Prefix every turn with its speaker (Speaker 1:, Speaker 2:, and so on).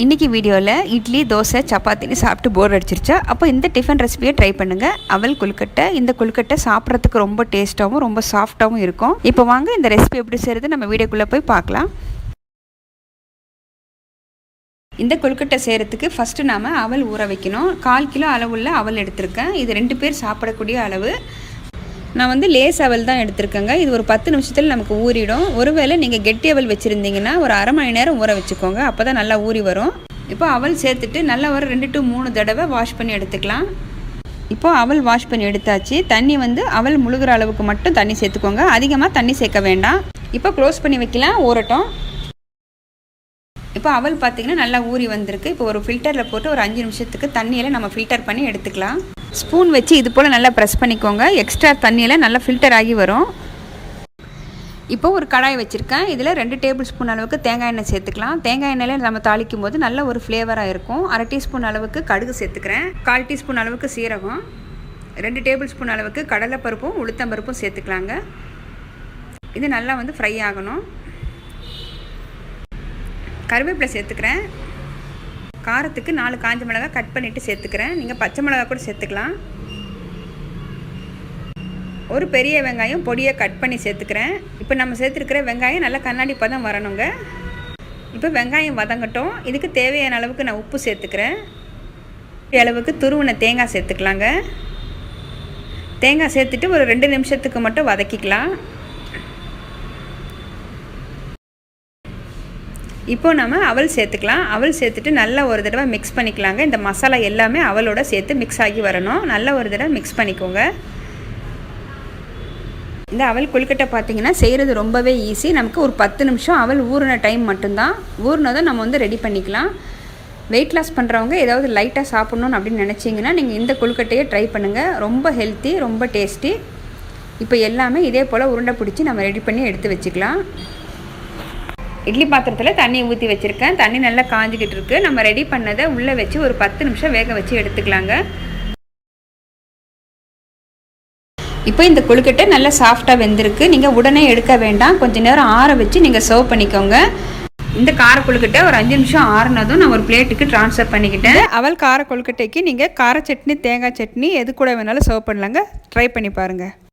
Speaker 1: இன்றைக்கி வீடியோவில் இட்லி தோசை சப்பாத்தின்னு சாப்பிட்டு போர் அடிச்சிருச்சா? அப்போ இந்த டிஃபன் ரெசிபியை ட்ரை பண்ணுங்கள் அவல் கொழுக்கட்டை. இந்த கொழுக்கட்டை சாப்பிட்றதுக்கு ரொம்ப டேஸ்ட்டாகவும் ரொம்ப சாஃப்டாகவும் இருக்கும். இப்போ வாங்க இந்த ரெசிபி எப்படி செய்கிறது நம்ம வீடியோக்குள்ளே போய் பார்க்கலாம். இந்த கொழுக்கட்டை செய்கிறதுக்கு ஃபஸ்ட்டு நாம் அவல் ஊற வைக்கணும். கால் கிலோ அளவுள்ள அவல் எடுத்திருக்கேன். இது ரெண்டு பேர் சாப்பிடக்கூடிய அளவு. நான் வந்து லேஸ் அவல் தான் எடுத்திருக்கேங்க. இது ஒரு பத்து நிமிஷத்தில் நமக்கு ஊறிடும். ஒருவேளை நீங்கள் கெட்டி அவல் வச்சுருந்தீங்கன்னா ஒரு அரை மணி நேரம் ஊற வச்சுக்கோங்க. அப்போ தான் நல்லா ஊறி வரும். இப்போ அவல் சேர்த்துட்டு நல்லா ஒரு ரெண்டு டு மூணு தடவை வாஷ் பண்ணி எடுத்துக்கலாம். இப்போ அவல் வாஷ் பண்ணி எடுத்தாச்சு. தண்ணி வந்து அவல் முழுகிற அளவுக்கு மட்டும் தண்ணி சேர்த்துக்கோங்க. அதிகமாக தண்ணி சேர்க்க வேண்டாம். இப்போ க்ளோஸ் பண்ணி வைக்கலாம். ஊறட்டும். இப்போ அவல் பார்த்திங்கன்னா நல்லா ஊறி வந்திருக்கு. இப்போ ஒரு ஃபில்டரில் போட்டு ஒரு அஞ்சு நிமிஷத்துக்கு தண்ணியில் நம்ம ஃபில்டர் பண்ணி எடுத்துக்கலாம். ஸ்பூன் வச்சு இது போல் நல்லா ப்ரெஸ் பண்ணிக்கோங்க. எக்ஸ்ட்ரா தண்ணியில் நல்லா ஃபில்டர் ஆகி வரும். இப்போ ஒரு கடாய் வச்சுருக்கேன். இதில் ரெண்டு டேபிள் ஸ்பூன் அளவுக்கு தேங்காய் எண்ணெய் சேர்த்துக்கலாம். தேங்காய் எண்ணெயில் நம்ம தாளிக்கும் போது நல்ல ஒரு ஃப்ளேவராக இருக்கும். அரை டீஸ்பூன் அளவுக்கு கடுகு சேர்த்துக்கிறேன். கால் டீஸ்பூன் அளவுக்கு சீரகம். ரெண்டு டேபிள் ஸ்பூன் அளவுக்கு கடலைப்பருப்பும் உளுத்தம்பருப்பும் சேர்த்துக்கலாங்க. இது நல்லா வந்து ஃப்ரை ஆகணும். கருவேப்பிலை சேர்த்துக்கிறேன். காரத்துக்கு நாலு காஞ்ச மிளகா கட் பண்ணிவிட்டு சேர்த்துக்கிறேன். நீங்கள் பச்சை மிளகா கூட சேர்த்துக்கலாம். ஒரு பெரிய வெங்காயம் பொடியை கட் பண்ணி சேர்த்துக்கிறேன். இப்போ நம்ம சேர்த்துருக்கிற வெங்காயம் நல்லா கண்ணாடி பதம் வரணுங்க. இப்போ வெங்காயம் வதங்கட்டும். இதுக்கு தேவையான அளவுக்கு நான் உப்பு சேர்த்துக்கிறேன். அளவுக்கு துருவின தேங்காய் சேர்த்துக்கலாங்க. தேங்காய் சேர்த்துட்டு ஒரு ரெண்டு நிமிஷத்துக்கு மட்டும் வதக்கிக்கலாம். இப்போ நம்ம அவல் சேர்த்துக்கலாம். அவல் சேர்த்துட்டு நல்லா ஒரு தடவை மிக்ஸ் பண்ணிக்கலாங்க. இந்த மசாலா எல்லாமே அவலோட சேர்த்து மிக்ஸ் ஆகி வரணும். நல்ல ஒரு தடவை மிக்ஸ் பண்ணிக்கோங்க. இந்த அவல் கொழுக்கட்டை பார்த்தீங்கன்னா செய்கிறது ரொம்பவே ஈஸி நமக்கு ஒரு பத்து நிமிஷம் அவல் ஊறின டைம் மட்டும்தான். ஊறினதை நம்ம வந்து ரெடி பண்ணிக்கலாம். வெயிட் லாஸ் பண்ணுறவங்க ஏதாவது லைட்டாக சாப்பிட்ணுன்னு அப்படின்னு நினச்சிங்கன்னா நீங்கள் இந்த கொழுக்கட்டையை ட்ரை பண்ணுங்கள் ரொம்ப ஹெல்த்தி ரொம்ப டேஸ்டி இப்போ எல்லாமே இதே போல் உருண்டை பிடிச்சி நம்ம ரெடி பண்ணி எடுத்து வச்சுக்கலாம். இட்லி பாத்திரத்தில் தண்ணி ஊற்றி வச்சுருக்கேன். தண்ணி நல்லா காஞ்சிக்கிட்டு இருக்கு நம்ம ரெடி பண்ணதை உள்ளே வச்சு ஒரு பத்து நிமிஷம் வேக வச்சு எடுத்துக்கலாங்க. இப்போ இந்த கொழுக்கட்டை நல்லா சாஃப்டாக வெந்திருக்கு. நீங்கள் உடனே எடுக்க வேண்டாம். கொஞ்சம் நேரம் ஆற வச்சு நீங்கள் சர்வ் பண்ணிக்கோங்க. இந்த கார கொழுக்கட்டை ஒரு அஞ்சு நிமிஷம் ஆறுனதும் நான் ஒரு பிளேட்டுக்கு ட்ரான்ஸ்ஃபர் பண்ணிக்கிட்டேன். அவள் கார கொழுக்கட்டைக்கு நீங்கள் கார சட்னி தேங்காய் சட்னி எது கூட வேணாலும் சர்வ் பண்ணலாங்க. ட்ரை பண்ணி பாருங்கள்